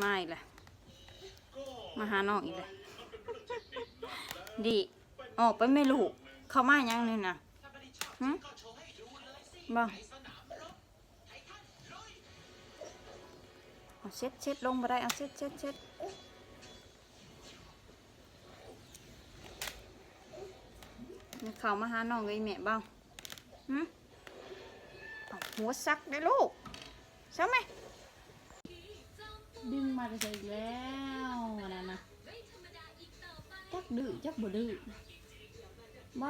มาอีกแล้วมาหาน้องอีกแล้วดีออกไปไม่รู้เข้ามายังนี่นะหึบ่เอาเช็ดเช็ดลงมาได้เอาเช็ดเช็ดเช็ดเขามาหาน้องกับอีแม่บ้างฮึหัวซักได้ลูกใช่ไหม ดึงมาจะอีกแล้วอันนั้นะจักดื้อจักบ่ดื้อบ่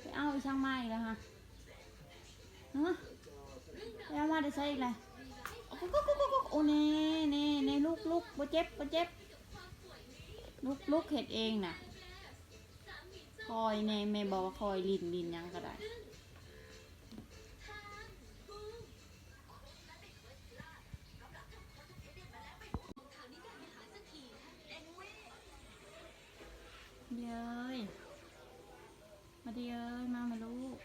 ไปเอาไปช่างไม้แล้วฮะฮะไปเอามาได้ใส่อีกเลยโอ้โหโอ้เน่เน่เน่ลูกลูกบ่เจ็บบ่เจ็บลูกลูกเห็ดเองน่ะคอยเน่แม่บอกว่าคอยลินลินยังก็ได้ เย้ยมาดิเอ้ยมามาลูก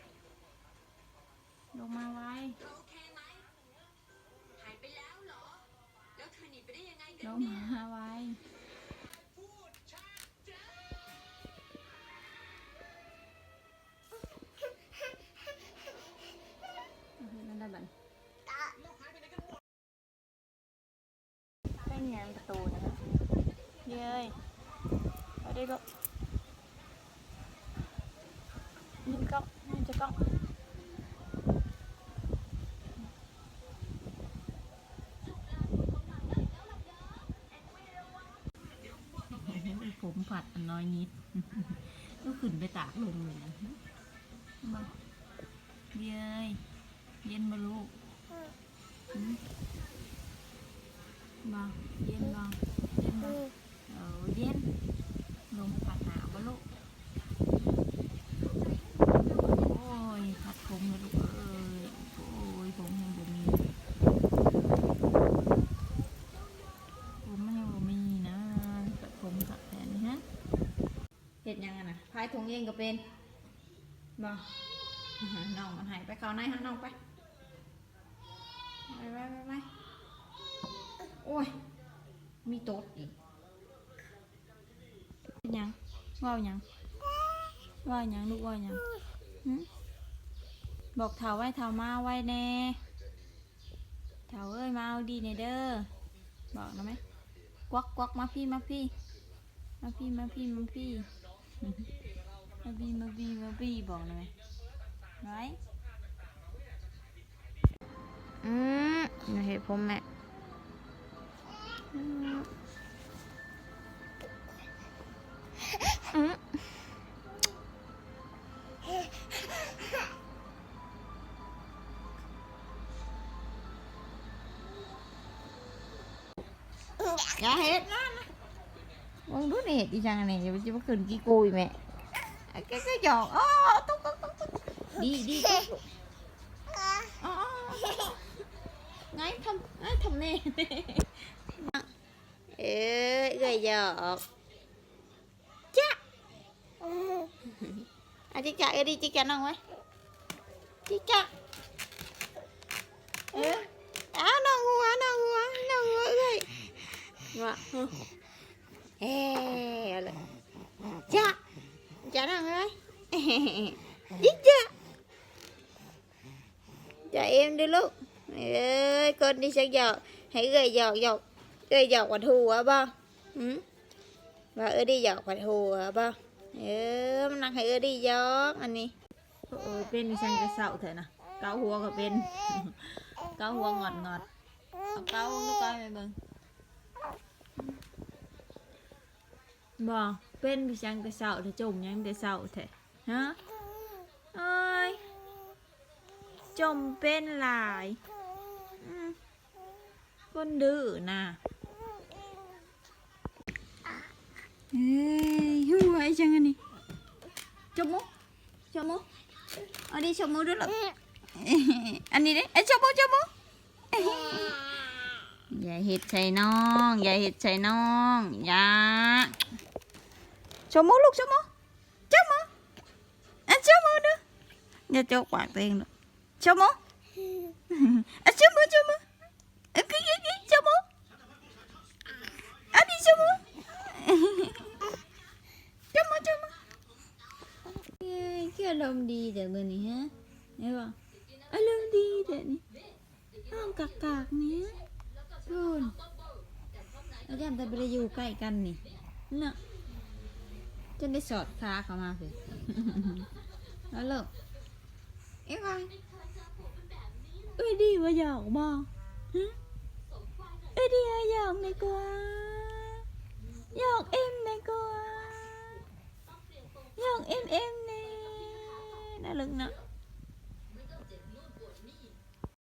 ลงมาไว้โอเคไหมหายไปแล้วเหรอ แล้วเธอหนีไปได้ยังไงกัลนงเนี่ยมาไว้เอาให้นั่นได้บันเป็นงานประตูนะเย้ยเอาได้ลูกยิงกล้อง ก้องผมผัดอันน้อยนิด ก็ขึ้นไปตากลมเลยมาเย้ยเย็นมาลูกหืมมาเย็นมาเย็นมาเออเย็นลมผัดหนาวมาลูกโอ้ยผัดผมเลยลูกเอ้ยโอ้ยผมยังบ่มี ผมมันยังบ่มีนะตัดผมตัดแทนนี่ฮะ เห็ดยังไงนะพายถุงเองก็เป็นบ่น้องมันหายไปเขาในฮะน้องไปไปไปไปไปโอ้ย มีโต๊ดอีกยังว่าวยังว่าวยังลูกว่าวยังบอกเถาไว้เถามาไว้แน่เถาเอ้ยมาเอาดีเนเด้อบอกนะไหมกวักกวักมาพี่มาพี่ มาพี่มาพี่มาพี่ มาพี่มาพี่มาพี่บอกหน่อยไหมอืมอย่าเห็นผมแม่อืมอย่าเห็น มึงดูนี่เห็ดอีจังอันนี่อย่าไปจะมาขึ้นกี่กุยแม่แกก็หยอกอ๋อตุ๊กตุ๊กตุ๊กตุ๊กดีดีตุ๊กตุ๊กอ๋อไงทำไงทำเน่เอ้ยก็หยอกจ้ะอะจิกจ้ะเอ้ยดีจิกจ้ะน้องไว้จิกจ้ะเอออ้าวน้องหัวน้องหัวน้องหัวเอ้ยว่า เฮ้เลยจ้าจ้านังเลยยิ่งจ้าจ้าเอ็มดูลูกเอ้ยคนที่ชักหยอกให้เกยหยอกหยอกเกยหยอกกว่าทัวบ่อืมว่าเออดีหยอกกว่าทัวบ่เออมันนั่งให้เออดีหยอกอันนี้โอ้เป็นช่างกระเสาเถอะนะเกาหัวก็เป็นเกาหัวงอดงอดเาเกาลูกก้อยไปเบิ่ง บ่เป็นพี่จังแต่เศร้าแต่จมยังแต่เศร้าแท้ฮะเอ้ยจมเป็นหลายอืมคนดื้อนะเฮ้ยหัวไอ้จังอันนี้จมมุจมมุเอาดิจมมุด้วยหรออันนี้เด้ไอ้จมมุจมมุอย่าเห็ดใส่น้อง อย่าเห็ดใส่น้อง อย่า số mốt luôn số mốt. Số mốt. Anh số mốt nữa. Nhà cho quạt tiền nữa. Số mốt. Anh số mốt số mốt. Anh cái cái số mốt. Anh đi số mốt. Số mốt số mốt. Cái lông đi để bên này ha thấy không à lông đi để này. Không cạc cạc nè. Luôn ở đây ta bây giờ cày cằn nè. Nè จนได้สอดขาเข้ามาสิแล้วลูกเอ้ยว่าเอ้ยดีว่าอยากบอกฮะเอ้ยดีว่าหยอกในกว่าหยากเอ็มในกว่าหยากเอ็มเอ็มนี่น่ารักเนาะ